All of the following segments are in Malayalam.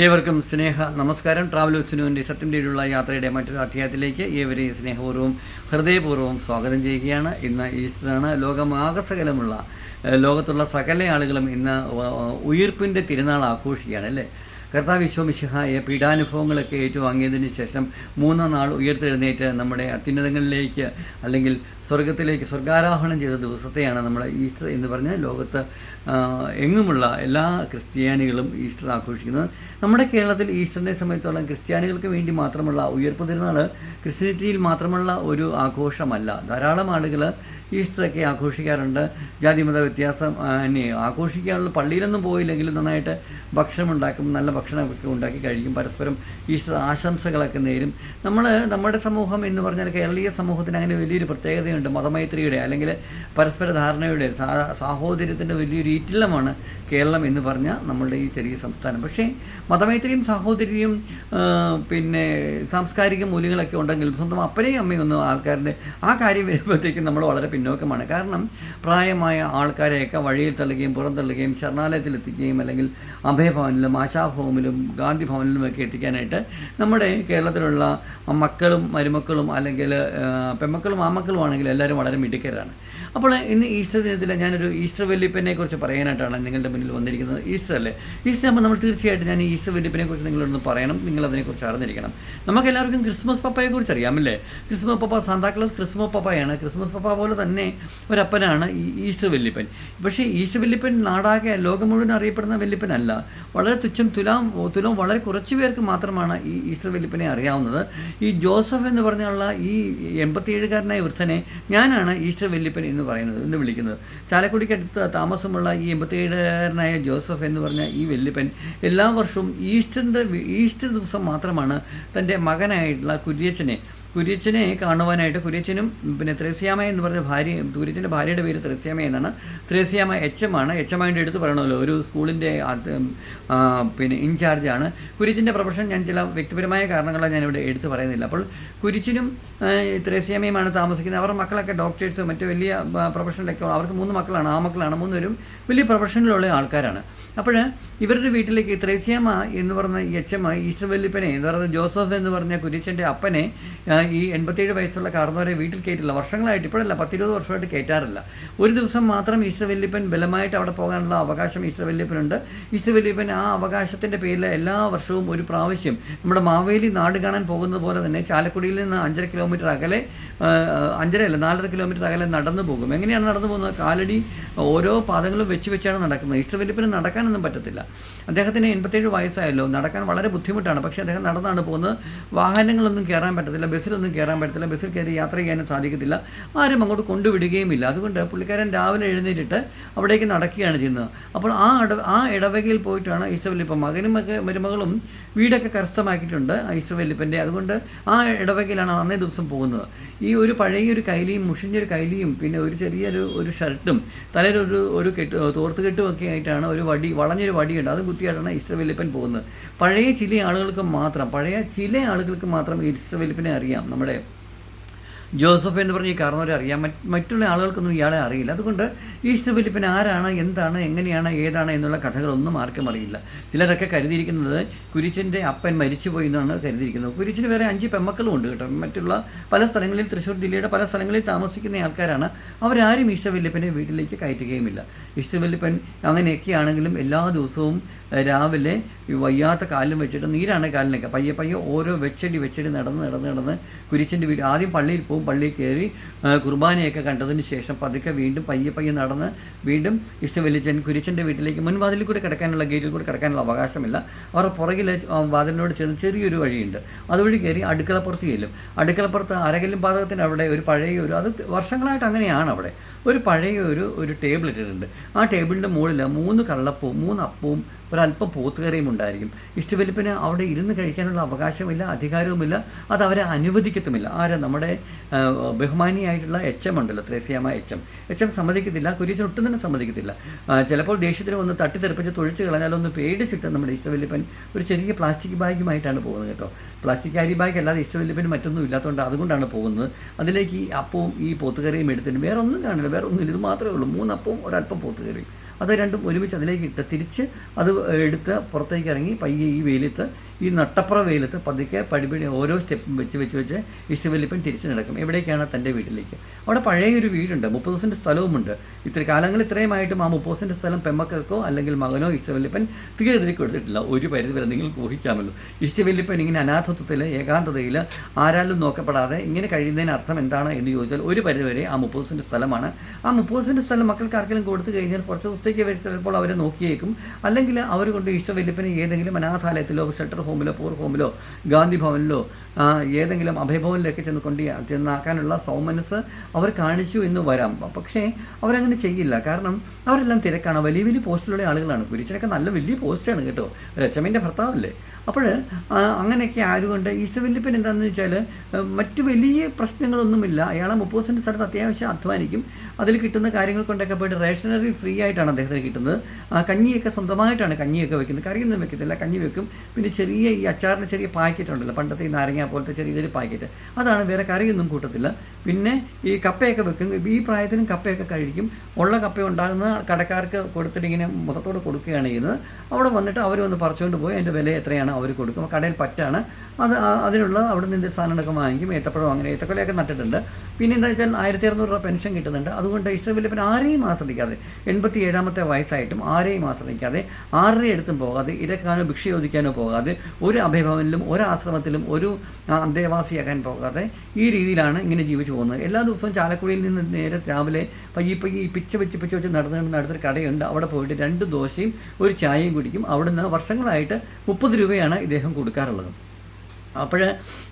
ഏവർക്കും സ്നേഹ നമസ്കാരം. ട്രാവൽ വിസിനുവിന്റെ സത്യം തേടിയുള്ള യാത്രയുടെ മറ്റൊരു അധ്യായത്തിലേക്ക് ഏവരെയും സ്നേഹപൂർവം ഹൃദയപൂർവം സ്വാഗതം ചെയ്യുകയാണ്. ഇന്ന് ഈസ്റ്ററാണ്. ലോകമാകസകലമുള്ള ലോകത്തുള്ള സകല ആളുകളും ഇന്ന് ഉയിർപ്പിന്റെ തിരുനാൾ ആഘോഷിക്കുകയാണ് അല്ലേ? കർത്താവ് വിശ്വമിശിഹായ പീഡാനുഭവങ്ങളൊക്കെ ഏറ്റുവാങ്ങിയതിന് ശേഷം മൂന്നാം നാൾ ഉയർത്തെഴുന്നേറ്റ് നമ്മുടെ അത്യുന്നതങ്ങളിലേക്ക് അല്ലെങ്കിൽ സ്വർഗത്തിലേക്ക് സ്വർഗാരോഹണം ചെയ്ത ദിവസത്തെയാണ് നമ്മൾ ഈസ്റ്റർ എന്ന് പറഞ്ഞാൽ ലോകത്ത് എങ്ങുമുള്ള എല്ലാ ക്രിസ്ത്യാനികളും ഈസ്റ്റർ ആഘോഷിക്കുന്നത്. നമ്മുടെ കേരളത്തിൽ ഈസ്റ്ററിനെ സംബന്ധിച്ചോളം ക്രിസ്ത്യാനികൾക്ക് വേണ്ടി മാത്രമുള്ള ഉയർപ്പ് തിരുനാൾ ക്രിസ്ത്യാനിറ്റിയിൽ മാത്രമുള്ള ഒരു ആഘോഷമല്ല. ധാരാളം ആളുകൾ ഈസ്റ്ററൊക്കെ ആഘോഷിക്കാറുണ്ട്. ജാതിമത വ്യത്യാസം തന്നെ ആഘോഷിക്കാനുള്ള പള്ളിയിലൊന്നും പോയില്ലെങ്കിലും നന്നായിട്ട് ഭക്ഷണം ഉണ്ടാക്കും നല്ല ഭക്ഷണമൊക്കെ ഉണ്ടാക്കി കഴിക്കും. പരസ്പരം ഈസ്റ്റർ ആശംസകളൊക്കെ നേരും. നമ്മൾ നമ്മുടെ സമൂഹം എന്ന് പറഞ്ഞാൽ കേരളീയ സമൂഹത്തിന് അങ്ങനെ വലിയൊരു പ്രത്യേകതയുണ്ട്. മതമൈത്രിയുടെ അല്ലെങ്കിൽ പരസ്പര ധാരണയുടെ സാഹോദര്യത്തിന്റെ വലിയൊരു ഈറ്റില്ലമാണ് കേരളം എന്ന് പറഞ്ഞാൽ നമ്മളുടെ ഈ ചെറിയ സംസ്ഥാനം. പക്ഷേ മതമൈത്രിയും സാഹോദര്യവും പിന്നെ സാംസ്കാരിക മൂല്യങ്ങളൊക്കെ ഉണ്ടെങ്കിലും സ്വന്തം അപ്പനെയും അമ്മയും ഒന്നും ആൾക്കാരുടെ ആ കാര്യം വരുമ്പോഴത്തേക്കും നമ്മൾ വളരെ പിന്നോക്കമാണ്. കാരണം പ്രായമായ ആൾക്കാരെയൊക്കെ വഴിയിൽ തള്ളുകയും പുറന്തള്ളുകയും ശരണാലയത്തിൽ എത്തിക്കുകയും അല്ലെങ്കിൽ അഭയഭവനിലും ആശാഭവനിലും ഗാന്ധി ഭവനിലുമൊക്കെ എത്തിക്കാനായിട്ട് നമ്മുടെ കേരളത്തിലുള്ള മക്കളും മരുമക്കളും അല്ലെങ്കിൽ പെമ്മക്കളും ആമക്കളും ആണെങ്കിൽ എല്ലാവരും വളരെ മിടുക്കരാണ്. അപ്പോൾ ഇന്ന് ഈസ്റ്റർ ദിനത്തിൽ ഞാനൊരു ഈസ്റ്റർ വെല്ലിപ്പനെ കുറിച്ച് പറയാനായിട്ടാണ് നിങ്ങളുടെ മുന്നിൽ വന്നിരിക്കുന്നത്. ഈസ്റ്റർ അല്ലേ? ഈസ്റ്റർ ആകുമ്പോൾ നമ്മൾ തീർച്ചയായിട്ടും ഞാൻ ഈസ്റ്റർ വെല്ലിപ്പനെ കുറിച്ച് നിങ്ങളോടൊന്ന് പറയണം. നിങ്ങൾ അതിനെക്കുറിച്ച് അറിഞ്ഞിരിക്കണം. നമുക്ക് എല്ലാവർക്കും ക്രിസ്മസ് പപ്പയെ കുറിച്ച് അറിയാമല്ലേ? ക്രിസ്മസ് പപ്പ സാന്താക്ലോസ് ക്രിസ്മസ് പപ്പയാണ്. ക്രിസ്മസ് പപ്പ പോലെ തന്നെ ഒരപ്പനാണ് ഈ ഈസ്റ്റർ വെല്ലിപ്പൻ പക്ഷേ ഈസ്റ്റർ വെല്ലിപ്പൻ നാടാകെ ലോകം മുഴുവൻ അറിയപ്പെടുന്ന വെല്ലിപ്പനല്ല വളരെ തുച്ഛം തുലാം തുലം വളരെ കുറച്ച് പേർക്ക് മാത്രമാണ് ഈ ഈസ്റ്റർ വെല്ലിപ്പനെ അറിയാവുന്നത്. ഈ ജോസഫ് എന്ന് പറഞ്ഞുള്ള ഈ എൺപത്തിയേഴുകാരനായ വൃദ്ധനെ ഞാനാണ് ഈസ്റ്റർ വെല്ലിപ്പൻ എന്ന് പറയുന്നത് എന്ന് വിളിക്കുന്നത്. ചാലക്കുടിക്കടുത്ത് താമസമുള്ള ഈ എൺപത്തിയേഴുകാരനായ ജോസഫ് എന്ന് പറഞ്ഞ ഈ വല്യപ്പൻ എല്ലാ വർഷവും ഈസ്റ്ററിന്റെ ഈസ്റ്റർ ദിവസം മാത്രമാണ് തന്റെ മകനായിട്ടുള്ള കുര്യച്ചനെ കുര്യച്ചനെ കാണുവാനായിട്ട് കുര്യച്ചനും പിന്നെ ത്രേസ്യാമ എന്ന് പറഞ്ഞ ഭാര്യ കുര്യച്ചന്റെ ഭാര്യയുടെ പേര് ത്രേസ്യാമ എന്നാണ്. ത്രേസ്യാമ എച്ച് എം ആണ് എച്ച് എം ആയിട്ട് എടുത്ത് പറയണമല്ലോ ഒരു സ്കൂളിന്റെ പിന്നെ ഇൻചാർജാണ് കുര്യച്ചന്റെ പ്രൊഫഷൻ ഞാൻ ചില വ്യക്തിപരമായ കാരണങ്ങളാൽ ഞാനിവിടെ എടുത്ത് പറയുന്നില്ല. അപ്പോൾ കുരിച്ചിനും ത്രേസ്യാമയുമാണ് താമസിക്കുന്നത്. അവരുടെ മക്കളൊക്കെ ഡോക്ടേഴ്സ് മറ്റു വലിയ പ്രൊഫഷനിലൊക്കെ അവർക്ക് മൂന്ന് മക്കളാണ്. ആ മക്കളാണ് മൂന്നുപേരും വലിയ പ്രൊഫഷനിലുള്ള ആൾക്കാരാണ്. അപ്പോൾ ഇവരുടെ വീട്ടിലേക്ക് ത്രേസ്യാമ എന്ന് പറഞ്ഞ ഈ അച്ഛമ്മ ഈശ്വർ വല്ലിപ്പനെ എന്ന് പറയുന്നത് ജോസഫ് എന്ന് പറഞ്ഞ കുരിച്ചന്റെ അപ്പനെ ഈ എൺപത്തേഴ് വയസ്സുള്ള കാർന്നവരെ വീട്ടിൽ കയറ്റില്ല. വർഷങ്ങളായിട്ട് ഇപ്പോഴല്ല പത്തിരുപത് വർഷമായിട്ട് കയറ്റാറില്ല. ഒരു ദിവസം മാത്രം ഈശ്വര വല്ലിപ്പൻ ബലമായിട്ട് അവിടെ പോകാനുള്ള അവകാശം ഈശ്വര വല്ലിപ്പനുണ്ട് ഈശ്വര വല്ലിപ്പൻ ആ അവകാശത്തിന്റെ പേരിൽ എല്ലാ വർഷവും ഒരു പ്രാവശ്യം നമ്മുടെ മാവേലി നാട് കാണാൻ പോകുന്നത് പോലെ തന്നെ ചാലക്കുടിയിൽ നിന്ന് അഞ്ചര കിലോമീറ്റർ അകലെ അഞ്ചര അല്ല നാലര കിലോമീറ്റർ അകലെ നടന്നു പോകും. എങ്ങനെയാണ് നടന്നു പോകുന്നത്? കാലടി ഓരോ പാദങ്ങളും വെച്ച് വെച്ചാണ് നടക്കുന്നത്. ഈസ്റ്റർ വെല്ലിപ്പന് നടക്കാനൊന്നും പറ്റത്തില്ല. അദ്ദേഹത്തിന് എൺപത്തേഴ് വയസ്സായല്ലോ. നടക്കാൻ വളരെ ബുദ്ധിമുട്ടാണ്. പക്ഷേ അദ്ദേഹം നടന്നാണ് പോകുന്നത്. വാഹനങ്ങളൊന്നും കയറാൻ പറ്റത്തില്ല. ബസ്സിലൊന്നും കയറാൻ പറ്റത്തില്ല. ബസ്സിൽ കയറി യാത്ര ചെയ്യാനും സാധിക്കത്തില്ല. ആരും അങ്ങോട്ട് കൊണ്ടുവിടുകയുമില്ല. അതുകൊണ്ട് പുള്ളിക്കാരൻ രാവിലെ എഴുന്നേറ്റിട്ട് അവിടേക്ക് നടക്കുകയാണ് ചെയ്യുന്നത്. അപ്പോൾ ആ ഇട ആ ഇടവകയിൽ പോയിട്ടാണ് ഈശ്വവല്ലിപ്പം മകനും മക മരുമകളും വീടൊക്കെ കരസ്ഥമാക്കിയിട്ടുണ്ട് ഈശ്വവല്ലിപ്പന്റെ അതുകൊണ്ട് ആ ഇടവകയിലാണ് അന്നേ ദിവസം പോകുന്നത്. ഈ ഒരു പഴയ ഒരു കൈലിയും മുഷിഞ്ഞൊരു കൈലിയും പിന്നെ ഒരു ചെറിയൊരു ഒരു ഷർട്ടും തലയിലൊരു ഒരു കെട്ട് തോർത്ത് ഒക്കെ ആയിട്ടാണ് ഒരു വടി വളഞ്ഞൊരു വടിയുണ്ട്. അത് കുത്തിയായിട്ടാണ് ഈസ്റ്റർ വലിപ്പൻ പോകുന്നത്. പഴയ ചില ആളുകൾക്ക് മാത്രം പഴയ ചില ആളുകൾക്ക് മാത്രം ഈസ്റ്റർ വലിപ്പനെ അറിയാം നമ്മുടെ ജോസഫ് എന്ന് പറഞ്ഞ ഈ കാരണവരെ അറിയാം മറ്റുള്ള ആളുകൾക്കൊന്നും ഇയാളെ അറിയില്ല. അതുകൊണ്ട് ഈശോ ഫിലിപ്പിന് ആരാണ് എന്താണ് എങ്ങനെയാണ് ഏതാണ് എന്നുള്ള കഥകളൊന്നും ആർക്കും അറിയില്ല. ചിലരൊക്കെ കരുതിയിരിക്കുന്നത് കുരിച്ചന്റെ അപ്പൻ മരിച്ചുപോയി എന്നാണ് കരുതിയിരിക്കുന്നത്. കുരിച്ചിന് വേറെ അഞ്ച് പെമ്മക്കളും ഉണ്ട് കേട്ടോ. മറ്റുള്ള പല സ്ഥലങ്ങളിൽ തൃശ്ശൂർ ജില്ലയുടെ പല സ്ഥലങ്ങളിൽ താമസിക്കുന്ന ആൾക്കാരാണ്. അവരാരും ഈശോ വെല്ലിപ്പനെ വീട്ടിലേക്ക് കയറ്റുകയുമില്ല. ഈസ്റ്റർ അങ്ങനെയൊക്കെയാണെങ്കിലും എല്ലാ ദിവസവും രാവിലെ ഈ വയ്യാത്ത കാലിലും വെച്ചിട്ട് നീരാണ് കാലിനൊക്കെ. പയ്യെ പയ്യെ ഓരോ വെച്ചടി വെച്ചടി നടന്ന് നടന്ന് നടന്ന് കുരിച്ചിന്റെ വീട്. ആദ്യം പള്ളിയിൽ പോകും. പള്ളിയിൽ കയറി കുർബാനയൊക്കെ കണ്ടതിന് ശേഷം പതുക്കെ വീണ്ടും പയ്യെ പയ്യെ നടന്ന് വീണ്ടും ഇഷ്ടവല്ലിച്ചൻ കുരിച്ചന്റെ വീട്ടിലേക്ക് മുൻവാതിലിൽ കൂടെ കിടക്കാനുള്ള ഗേറ്റിൽ കൂടെ കിടക്കാനുള്ള അവകാശമില്ല. അവർ പുറകിൽ വാതിലിനോട് ചേർന്ന് ചെറിയൊരു വഴിയുണ്ട്. അതുവഴി കയറി അടുക്കളപ്പുറത്ത് ചെല്ലും. അടുക്കളപ്പുറത്ത് അരകല്ലും പാതകത്തിന്റെ അവിടെ ഒരു പഴയ ഒരു അത് വർഷങ്ങളായിട്ട് അങ്ങനെയാണ് അവിടെ. ഒരു പഴയ ഒരു ഒരു ടേബിൾ ഇട്ടിട്ടുണ്ട്. ആ ടേബിളിന്റെ മുകളിൽ മൂന്ന് കള്ളപ്പവും മൂന്ന് അപ്പവും ഒരല്പം പോത്തുകറിയും ഉണ്ടായിരിക്കും. ഇഷ്ടവലിപ്പിന് അവിടെ ഇരുന്ന് കഴിക്കാനുള്ള അവകാശമില്ല അധികാരവുമില്ല അത് അവരെ അനുവദിക്കത്തുമില്ല. ആരാ നമ്മുടെ ബഹുമാനിയായിട്ടുള്ള എച്ച് എം ഉണ്ടല്ലോ Thresiamma H M. H M സമ്മതിക്കത്തില്ല കുര്യച്ചൻ ഒട്ടും തന്നെ സമ്മതിക്കത്തില്ല. ചിലപ്പോൾ ദേഷ്യത്തിന് ഒന്ന് തട്ടിത്തെറിപ്പിച്ച് തൊഴിച്ച് കളഞ്ഞാലൊന്ന് പേടിച്ചിട്ട് നമ്മുടെ ഇഷ്ടവലിപ്പൻ ഒരു ചെറിയ പ്ലാസ്റ്റിക് ബാഗുമായിട്ടാണ് പോകുന്നത് കേട്ടോ. പ്ലാസ്റ്റിക് അരി ബാഗ് അല്ലാതെ ഇഷ്ടവല്ലിപ്പന് മറ്റൊന്നും ഇല്ലാത്തതുകൊണ്ട് അതുകൊണ്ടാണ് പോകുന്നത്. അതിലേക്ക് ഈ അപ്പവും ഈ പോത്തുകറിയും എടുത്തിട്ട് വേറെ ഒന്നും കാണില്ല വേറെ ഒന്നും ഇത് മാത്രമേ ഉള്ളൂ. മൂന്നപ്പവും ഒരല്പം പോത്തുകറിയും. അത് രണ്ടും ഒരുമിച്ച് അതിലേക്ക് ഇട്ട് തിരിച്ച് അത് എടുത്ത് പുറത്തേക്ക് ഇറങ്ങി പയ്യെ ഈ വെയിലത്ത് ഈ നട്ടപ്പുറ വെയിലത്ത് പതുക്കെ പടിപടി ഓരോ സ്റ്റെപ്പും വെച്ച് വെച്ച് വെച്ച് ഇഷ്ടവല്ലിപ്പൻ തിരിച്ച് നടക്കും. എവിടേക്കാണ് തന്റെ വീട്ടിലേക്ക്? അവിടെ പഴയൊരു വീടുണ്ട് മുപ്പത് ദിവസത്തിന്റെ സ്ഥലവുമുണ്ട്. ഇത്ര കാലങ്ങൾ ഇത്രയുമായിട്ടും ആ മുപ്പത് ദിവസത്തിന്റെ സ്ഥലം പെമ്മക്കൾക്കോ അല്ലെങ്കിൽ മകനോ ഇഷ്ടവല്ലിപ്പൻ തീരെഴുതി കൊടുത്തിട്ടില്ല ഒരു പരിധി വരെ നിങ്ങൾക്ക് ഊഹിക്കാമല്ലോ. ഇഷ്ടവല്ലിപ്പൻ ഇങ്ങനെ അനാഥത്വത്തിൽ ഏകാന്തതയിൽ ആരാലും നോക്കപ്പെടാതെ ഇങ്ങനെ കഴിയുന്നതിന് അർത്ഥം എന്താണ് എന്ന് ചോദിച്ചാൽ ഒരു പരിധി വരെ ആ മുപ്പത് ദിവസത്തിന്റെ സ്ഥലമാണ്. ആ മുപ്പത് ദിവസത്തിന്റെ സ്ഥലം മക്കൾക്ക് ആർക്കെങ്കിലും കൊടുത്തു കഴിഞ്ഞാൽ കുറച്ച് ദിവസത്തേക്ക് അവർ ചിലപ്പോൾ അവരെ നോക്കിയേക്കും. അല്ലെങ്കിൽ അവർ കൊണ്ട് ഇഷ്ടവല്ലിപ്പനെ ഏതെങ്കിലും അനാഥാലയത്തിലോ ഷെൽട്ടർ ഹോമിലോ പൂർ ഹോമിലോ ഗാന്ധി ഭവനിലോ ഏതെങ്കിലും അഭയഭവനിലൊക്കെ ചെന്ന് കൊണ്ട് ചെന്നാക്കാനുള്ള സൗമനസ് അവർ കാണിച്ചു എന്ന് വരാം. പക്ഷേ അവരങ്ങനെ ചെയ്യില്ല. കാരണം അവരെല്ലാം തിരക്കാണ്. വലിയ വലിയ പോസ്റ്റിലുള്ള ആളുകളാണ്. കുരിച്ചനൊക്കെ നല്ല വലിയ പോസ്റ്റാണ് കേട്ടോ. ഒരു എച്ചമ്മിന്റെ ഭർത്താവല്ലേ? അപ്പോൾ അങ്ങനെയൊക്കെ ആയതുകൊണ്ട് ഈസ്റ്റവല്ലിപ്പൻ എന്താണെന്ന് വെച്ചാൽ മറ്റു വലിയ പ്രശ്നങ്ങളൊന്നുമില്ല. അയാളെ മുപ്പത് സെന്റ് സ്ഥലത്ത് അത്യാവശ്യം അധ്വാനിക്കും. അതിൽ കിട്ടുന്ന കാര്യങ്ങൾ കൊണ്ടൊക്കെ പോയിട്ട് റേഷനറി ഫ്രീ ആയിട്ടാണ് അദ്ദേഹത്തിന് കിട്ടുന്നത്. കഞ്ഞിയൊക്കെ സ്വന്തമായിട്ടാണ് കഞ്ഞിയൊക്കെ വെക്കുന്നത്. കറിയൊന്നും വെക്കത്തില്ല. കഞ്ഞി വെക്കും. പിന്നെ ചെറിയ ഈ അച്ചാറിന് ചെറിയ പാക്കറ്റ് ഉണ്ടല്ലോ. പണ്ടത്തെ ഈ നാരങ്ങ പോലത്തെ ചെറിയ ചെറിയ പാക്കറ്റ്. അതാണ് വേറെ കറിയൊന്നും കൂട്ടത്തില്ല. പിന്നെ ഈ കപ്പയൊക്കെ വെക്കും. ഈ പ്രായത്തിനും കപ്പയൊക്കെ കഴിക്കും. ഉള്ള കപ്പ ഉണ്ടാകുന്ന കടക്കാർക്ക് കൊടുത്തിട്ട് ഇങ്ങനെ മൊത്തത്തോട് കൊടുക്കുകയാണ് ചെയ്യുന്നത്. അവിടെ വന്നിട്ട് അവർ വന്ന് പറിച്ചുകൊണ്ട് പോയി. അതിന്റെ വില എത്രയാണ്? അവർ കൊടുക്കും. കടയിൽ പറ്റാണ്. അത് അതിനുള്ള അവിടെ നിന്ന് സാധനങ്ങളൊക്കെ വാങ്ങിക്കും. ഏത്തപ്പഴം അങ്ങനെ ഏത്തക്കൊലയൊക്കെ നട്ടിട്ടുണ്ട്. പിന്നെ എന്താ വെച്ചാൽ ആയിരത്തി അറുന്നൂറ് രൂപ പെൻഷൻ കിട്ടുന്നുണ്ട്. അതുകൊണ്ട് ഇഷ്ടം ഇഷ്ടവില്ലപ്പൻ ആരെയും ആശ്രയിക്കാതെ എൺപത്തി ഏഴാമത്തെ വയസ്സായിട്ടും ആരെയും ആശ്രയിക്കാതെ ആരുടെ അടുത്തും പോകാതെ ഇരക്കാനോ ഭിക്ഷ ചോദിക്കാനോ പോകാതെ ഒരു അഭയഭവനിലും ഒരു ആശ്രമത്തിലും ഒരു അന്തേവാസിയാക്കാൻ പോകാതെ ഈ രീതിയിലാണ് ഇങ്ങനെ ജീവിച്ചു പോകുന്നത്. എല്ലാ ദിവസവും ചാലക്കുടിയിൽ നിന്ന് നേരെ രാവിലെ പയ്യെ പയ്യെ പിച്ച വെച്ച് പിച്ച വെച്ച് നടന്ന് നടന്ന് കടയുണ്ട്. അവിടെ പോയിട്ട് രണ്ട് ദോശയും ഒരു ചായയും കുടിക്കും. അവിടുന്ന് വർഷങ്ങളായിട്ട് മുപ്പത് രൂപയാണ് ഇദ്ദേഹം കൊടുക്കാറുള്ളത്. അപ്പോൾ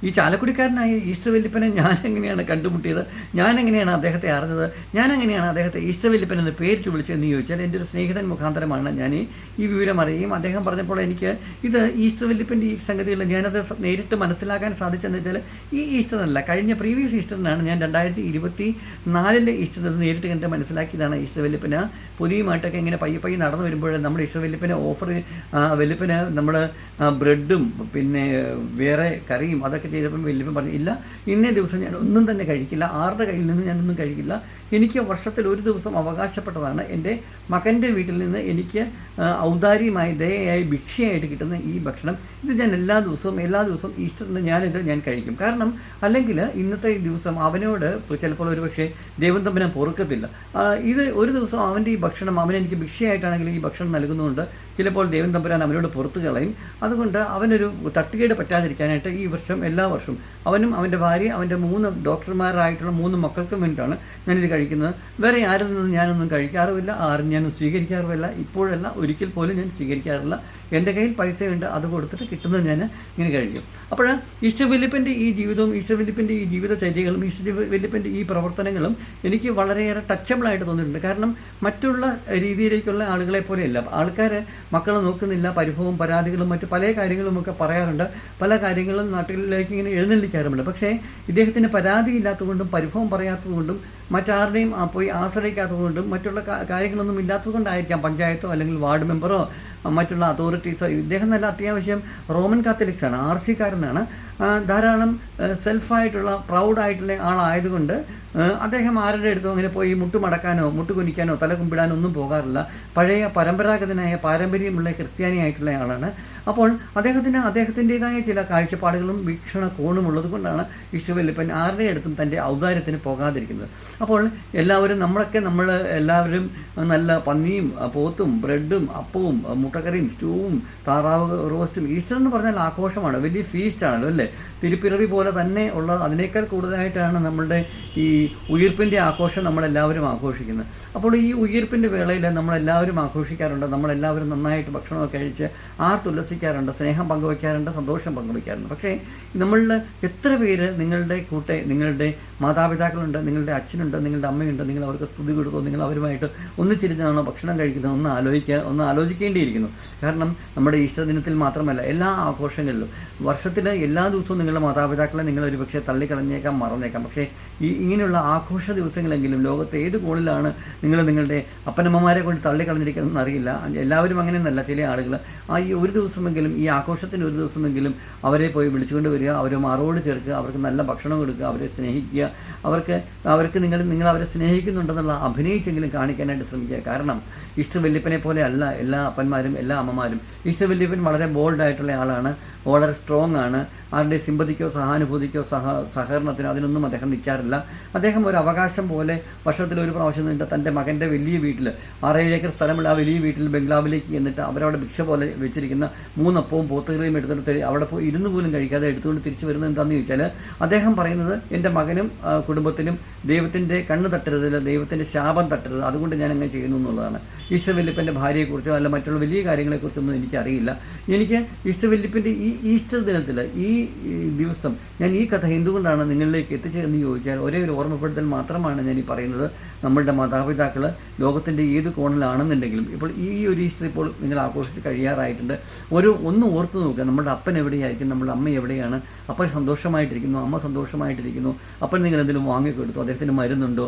ഈ ചാലക്കുടിക്കാരനായ ഈശ്വര വല്യപ്പനെ ഞാൻ എങ്ങനെയാണ് കണ്ടുമുട്ടിയത്? ഞാൻ എങ്ങനെയാണ് അദ്ദേഹത്തെ അറിഞ്ഞത്? ഞാൻ എങ്ങനെയാണ് അദ്ദേഹത്തെ ഈശ്വര വല്ലിപ്പൻ എന്ന് പേരിട്ട് വിളിച്ചതെന്ന് ചോദിച്ചാൽ എന്റെ ഒരു സ്നേഹിതൻ മുഖാന്തരമാണ്. ഞാൻ ഈ വിവരം അറിയുകയും അദ്ദേഹം പറഞ്ഞപ്പോൾ എനിക്ക് ഇത് ഈശ്വര വല്യപ്പന്റെ ഈ സംഗതികൾ ഞാനത് നേരിട്ട് മനസ്സിലാക്കാൻ സാധിച്ചെന്ന് വെച്ചാൽ ഈ ഈസ്റ്ററിനല്ല കഴിഞ്ഞ പ്രീവിയസ് ഈസ്റ്ററിനാണ് ഞാൻ രണ്ടായിരത്തി ഇരുപത്തി നാലിന്റെ ഈസ്റ്റർ നേരിട്ട് കണ്ട് മനസ്സിലാക്കിയതാണ് ഈശ്വര വല്യപ്പന്. പുതിയമായിട്ടൊക്കെ ഇങ്ങനെ പയ്യ പയ്യ നടന്നു വരുമ്പോൾ നമ്മൾ ഈശ്വര വല്ലിപ്പന് ഓഫർ വല്യപ്പന് നമ്മൾ ബ്രെഡും പിന്നെ വേറെ കറിയും അതൊക്കെ ചെയ്തപ്പം വലിയപ്പം പറഞ്ഞു ഇല്ല ഇന്നേ ദിവസം ഞാൻ ഒന്നും തന്നെ കഴിക്കില്ല. ആരുടെ കയ്യിൽ നിന്നും ഞാനൊന്നും കഴിക്കില്ല. എനിക്ക് വർഷത്തിൽ ഒരു ദിവസം അവകാശപ്പെട്ടതാണ്. എന്റെ മകന്റെ വീട്ടിൽ നിന്ന് എനിക്ക് ഔദാര്യമായി ദയയായി ഭിക്ഷയായിട്ട് കിട്ടുന്ന ഈ ഭക്ഷണം ഇത് ഞാൻ എല്ലാ ദിവസവും എല്ലാ ദിവസവും ഈസ്റ്ററിന് ഞാനിത് ഞാൻ കഴിക്കും. കാരണം അല്ലെങ്കിൽ ഇന്നത്തെ ദിവസം അവനോട് ചിലപ്പോൾ ഒരു പക്ഷേ ദൈവം തമ്മിനെ പൊറുക്കത്തില്ല. ഇത് ഒരു ദിവസം അവന്റെ ഈ ഭക്ഷണം അവൻ എനിക്ക് ഭിക്ഷയായിട്ടാണെങ്കിൽ ഈ ഭക്ഷണം നൽകുന്നതുകൊണ്ട് ചിലപ്പോൾ ദൈവം തമ്പുരാൻ അവനോട് പുറത്തു കളയും. അതുകൊണ്ട് അവനൊരു തട്ടുകേട് പറ്റാതിരിക്കാനായിട്ട് ഈ വർഷം എല്ലാ വർഷവും അവനും അവന്റെ ഭാര്യ അവന്റെ മൂന്ന് ഡോക്ടർമാരായിട്ടുള്ള മൂന്ന് മക്കൾക്കും വേണ്ടിയിട്ടാണ് ഞാനിത് കഴിക്കുന്നത്. വേറെ ആരിൽ നിന്നും ഞാനൊന്നും കഴിക്കാറുമില്ല ആരും ഞാൻ സ്വീകരിക്കാറുമില്ല. ഇപ്പോഴല്ല ഒരിക്കൽ പോലും ഞാൻ സ്വീകരിക്കാറില്ല. എന്റെ കയ്യിൽ പൈസയുണ്ട് അത് കൊടുത്തിട്ട് കിട്ടുന്നത് ഞാൻ ഇങ്ങനെ കഴിക്കും. അപ്പോൾ ഈസ്റ്റർ വില്ലിപ്പന്റെ ഈ ജീവിതവും ഈസ്റ്റർ വില്ലിപ്പന്റെ ഈ ജീവിതചര്യകളും ഈസ്റ്റർ വില്ലിപ്പന്റെ ഈ പ്രവർത്തനങ്ങളും എനിക്ക് വളരെയേറെ ടച്ചബിളായിട്ട് തോന്നിയിട്ടുണ്ട്. കാരണം മറ്റുള്ള രീതിയിലേക്കുള്ള ആളുകളെ പോലെയല്ല. ആൾക്കാർ മക്കളെ നോക്കുന്നില്ല പരിഭവം പരാതികളും മറ്റ് പല കാര്യങ്ങളുമൊക്കെ പറയാറുണ്ട്. പല കാര്യങ്ങളും നാട്ടിലേക്ക് ഇങ്ങനെ എഴുന്നള്ളിക്കാറുമുണ്ട്. പക്ഷേ ഇദ്ദേഹത്തിന് പരാതിയില്ലാത്തതുകൊണ്ടും പരിഭവം പറയാത്തതുകൊണ്ടും മറ്റാരുടെയും പോയി ആശ്രയിക്കാത്തത് കൊണ്ടും മറ്റുള്ള കാര്യങ്ങളൊന്നും ഇല്ലാത്തത് കൊണ്ടായിരിക്കാം പഞ്ചായത്തോ അല്ലെങ്കിൽ വാർഡ് മെമ്പറോ മറ്റുള്ള അതോറിറ്റീസോ ഇദ്ദേഹം നല്ല അത്യാവശ്യം റോമൻ കാത്തലിക്സ് ആണ് ആർ സിക്കാരനാണ് ധാരാളം സെൽഫായിട്ടുള്ള പ്രൗഡായിട്ടുള്ള ആളായതുകൊണ്ട് അദ്ദേഹം ആരുടെ അടുത്തും അങ്ങനെ പോയി മുട്ടുമടക്കാനോ മുട്ടുകുനിക്കാനോ തല കുമ്പിടാനോ ഒന്നും പോകാറില്ല. പഴയ പരമ്പരാഗതനായ പാരമ്പര്യമുള്ള ക്രിസ്ത്യാനിയായിട്ടുള്ള ആളാണ്. അപ്പോൾ അദ്ദേഹത്തിന് അദ്ദേഹത്തിന്റെതായ ചില കാഴ്ചപ്പാടുകളും വീക്ഷണ കോണും ഉള്ളത് കൊണ്ടാണ് വിശ്വവല്ലിപ്പൻ ആരുടെ അടുത്തും തന്റെ ഔദാര്യത്തിന് പോകാതിരിക്കുന്നത്. അപ്പോൾ എല്ലാവരും നമ്മളൊക്കെ നമ്മൾ എല്ലാവരും നല്ല പന്നിയും പോത്തും ബ്രെഡും അപ്പവും മുട്ടക്കറിയും സ്റ്റൂവും താറാവ് റോസ്റ്റും ഈസ്റ്റർ എന്ന് പറഞ്ഞാൽ ആഘോഷമാണ്. വലിയ ഫീസ്റ്റാണല്ലോ അല്ലേ? തിരുപ്പിറവി പോലെ തന്നെ ഉള്ള അതിനേക്കാൾ കൂടുതലായിട്ടാണ് നമ്മളുടെ ഈ ഉയിർപ്പിന്റെ ആഘോഷം നമ്മളെല്ലാവരും ആഘോഷിക്കുന്നത് അപ്പോൾ ഈ ഉയിർപ്പിന്റെ വേളയിൽ നമ്മളെല്ലാവരും ആഘോഷിക്കാറുണ്ട്. നമ്മളെല്ലാവരും നന്നായിട്ട് ഭക്ഷണമൊക്കെ കഴിച്ച് ആർത്തുല്ലസിക്കാറുണ്ട് സ്നേഹം പങ്കുവയ്ക്കാറുണ്ട് സന്തോഷം പങ്കുവയ്ക്കാറുണ്ട് പക്ഷേ നമ്മളിൽ എത്ര പേര് നിങ്ങളുടെ കൂട്ടെ നിങ്ങളുടെ മാതാപിതാക്കളുണ്ട് നിങ്ങളുടെ അച്ഛനുണ്ട് നിങ്ങളുടെ അമ്മയുണ്ട് നിങ്ങൾ അവർക്ക് സ്തുതി കൊടുത്തോ നിങ്ങൾ അവരുമായിട്ട് ഒന്നിച്ചിരുന്നാണോ ഭക്ഷണം കഴിക്കുന്നത് ഒന്ന് ആലോചിക്കുക ഒന്ന് ആലോചിക്കേണ്ടിയിരിക്കുന്നു. കാരണം നമ്മുടെ ഈശ്വരദിനത്തിൽ ദിനത്തിൽ മാത്രമല്ല എല്ലാ ആഘോഷങ്ങളിലും. വർഷത്തിന് എല്ലാ ദിവസവും നിങ്ങളുടെ മാതാപിതാക്കളെ നിങ്ങൾ ഒരു പക്ഷേ തള്ളിക്കളഞ്ഞേക്കാം മറന്നേക്കാം. പക്ഷേ ഈ ഇങ്ങനെയുള്ള ആഘോഷ ദിവസങ്ങളെങ്കിലും ലോകത്തെ ഏത് കോണിലാണ് നിങ്ങൾ നിങ്ങളുടെ അപ്പനമ്മമാരെ കൊണ്ട് തള്ളിക്കളഞ്ഞിരിക്കുന്നതെന്ന് അറിയില്ല. എല്ലാവരും അങ്ങനെയൊന്നല്ല. ചില ആളുകൾ ആ ഈ ഒരു ദിവസമെങ്കിലും ഈ ആഘോഷത്തിന് ഒരു ദിവസമെങ്കിലും അവരെ പോയി വിളിച്ചുകൊണ്ട് വരിക അവരെ മറോട് ചേർക്കുക അവർക്ക് നല്ല ഭക്ഷണം കൊടുക്കുക അവരെ സ്നേഹിക്കുക. അവർക്ക് അവർക്ക് നിങ്ങൾ നിങ്ങൾ അവരെ സ്നേഹിക്കുന്നുണ്ടെന്നുള്ള അഭിനയിച്ചെങ്കിലും കാണിക്കാനായിട്ട് ശ്രമിക്കുക. കാരണം ഇഷ്ട ഇഷ്ടവല്യപ്പനെ പോലെ അല്ല എല്ലാ അപ്പന്മാരും എല്ലാ അമ്മമാരും. ഇഷ്ട ഇഷ്ടവല്യപ്പൻ വളരെ ബോൾഡായിട്ടുള്ള ആളാണ്. വളരെ സ്ട്രോങ് ആണ്. ആരുടെ സിമ്പതിക്കോ സഹാനുഭൂതിക്കോ സഹ സഹകരണത്തിനോ അതിനൊന്നും അദ്ദേഹം നിൽക്കാറില്ല. അദ്ദേഹം ഒരു അവകാശം പോലെ വർഷത്തിൽ ഒരു പ്രാവശ്യം നിന്നിട്ട് തന്റെ മകന്റെ വലിയ വീട്ടിൽ ആറേഴ് ഏക്കർ സ്ഥലമുള്ള ആ വലിയ വീട്ടിൽ ബംഗ്ലാവിലേക്ക് എന്നിട്ട് അവരവിടെ ഭിക്ഷ പോലെ വെച്ചിരിക്കുന്ന മൂന്നപ്പവും പോത്തുകറിയും എടുത്തിട്ട് അവിടെ പോയി ഇരുന്ന് പോലും കഴിക്കാതെ എടുത്തുകൊണ്ട് തിരിച്ചു വരുന്നത് എന്താണെന്ന് ചോദിച്ചാൽ അദ്ദേഹം പറയുന്നത് എന്റെ മകനും കുടുംബത്തിനും ദൈവത്തിന്റെ കണ്ണ് തട്ടരുത് ദൈവത്തിന്റെ ശാപം തട്ടരുത്. അതുകൊണ്ട് ഞാൻ അങ്ങനെ ചെയ്യുന്നു എന്നുള്ളതാണ്. ഈസ്റ്റവല്ലിപ്പന്റെ ഭാര്യയെക്കുറിച്ചോ അല്ല മറ്റുള്ള വലിയ കാര്യങ്ങളെക്കുറിച്ചൊന്നും എനിക്കറിയില്ല. എനിക്ക് ഈസ്റ്റവല്ലിപ്പന്റെ ഈ ഈസ്റ്റർ ദിനത്തിൽ ഈ ദിവസം ഞാൻ ഈ കഥ എന്തുകൊണ്ടാണ് നിങ്ങളിലേക്ക് എത്തിച്ചതെന്ന് ചോദിച്ചാൽ ഒരേ ഒരു ഓർമ്മപ്പെടുത്തൽ മാത്രമാണ് ഞാൻ ഈ പറയുന്നത്. നമ്മളുടെ മാതാപിതാക്കൾ ലോകത്തിന്റെ ഏത് കോണിലാണെന്നുണ്ടെങ്കിലും ഇപ്പോൾ ഈ ഒരു ഈസ്റ്റർ ഇപ്പോൾ നിങ്ങൾ ആഘോഷിച്ച് കഴിയാറായിട്ടുണ്ട്. ഒരു ഒന്ന് ഓർത്ത് നോക്കുക. നമ്മുടെ അപ്പൻ എവിടെയായിരിക്കും? നമ്മുടെ അമ്മ എവിടെയാണ്? അപ്പൻ സന്തോഷമായിട്ടിരിക്കുന്നു. അമ്മ സന്തോഷമായിട്ടിരിക്കുന്നു. അപ്പൻ നിങ്ങൾ എന്തെങ്കിലും വാങ്ങിക്കൊടുത്തു? അദ്ദേഹത്തിന് മരുന്നുണ്ടോ?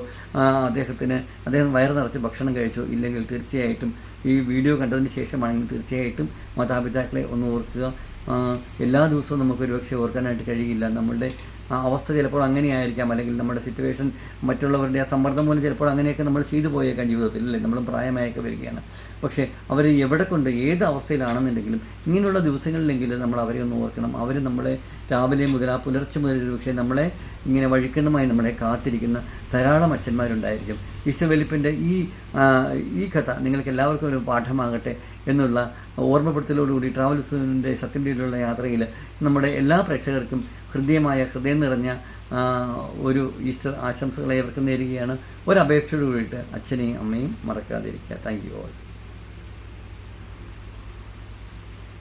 അദ്ദേഹത്തിന് അദ്ദേഹം വയറ് നിറച്ച് ഭക്ഷണം കഴിച്ചോ? ഇല്ലെങ്കിൽ തീർച്ചയായിട്ടും ഈ വീഡിയോ കണ്ടതിന് ശേഷമാണെങ്കിൽ തീർച്ചയായിട്ടും മാതാപിതാക്കളെ ഒന്ന് ഓർക്കുക. എല്ലാ ദിവസവും നമുക്ക് ഒരുപക്ഷെ ഓർക്കാനായിട്ട് കഴിയില്ല. നമ്മളുടെ അവസ്ഥ ചിലപ്പോൾ അങ്ങനെയായിരിക്കാം. അല്ലെങ്കിൽ നമ്മുടെ സിറ്റുവേഷൻ മറ്റുള്ളവരുടെ ആ സമ്മർദ്ദം മൂലം ചിലപ്പോൾ അങ്ങനെയൊക്കെ നമ്മൾ ചെയ്തു പോയേക്കാം ജീവിതത്തിൽ അല്ലേ? നമ്മൾ പ്രായമായൊക്കെ വരികയാണ്. പക്ഷേ അവർ എവിടെ കൊണ്ട് ഏത് അവസ്ഥയിലാണെന്നുണ്ടെങ്കിലും ഇങ്ങനെയുള്ള ദിവസങ്ങളിലെങ്കിലും നമ്മൾ അവരെ ഒന്ന് ഓർക്കണം. അവർ നമ്മളെ രാവിലെ മുതൽ ആ പുലർച്ചെ മുതൽ ഒരുപക്ഷെ നമ്മളെ ഇങ്ങനെ വഴിക്കണമായി നമ്മളെ കാത്തിരിക്കുന്ന ധാരാളം അച്ഛന്മാരുണ്ടായിരിക്കും. ഇഷ്ടവലിപ്പിന്റെ ഈ ഈ കഥ നിങ്ങൾക്ക് എല്ലാവർക്കും ഒരു പാഠമാകട്ടെ എന്നുള്ള ഓർമ്മപ്പെടുത്തലോടുകൂടി ട്രാവൽസിന്റെ സത്യം തേടിയുള്ള യാത്രയിൽ നമ്മുടെ എല്ലാ പ്രേക്ഷകർക്കും ഹൃദ്യമായ ഹൃദയം നിറഞ്ഞ ഒരു ഈസ്റ്റർ ആശംസകളെ അവർക്ക് നേരുകയാണ്. ഒരപേക്ഷയോട് കൂടിയിട്ട് അച്ഛനെയും അമ്മയും മറക്കാതിരിക്കുക. Thank you all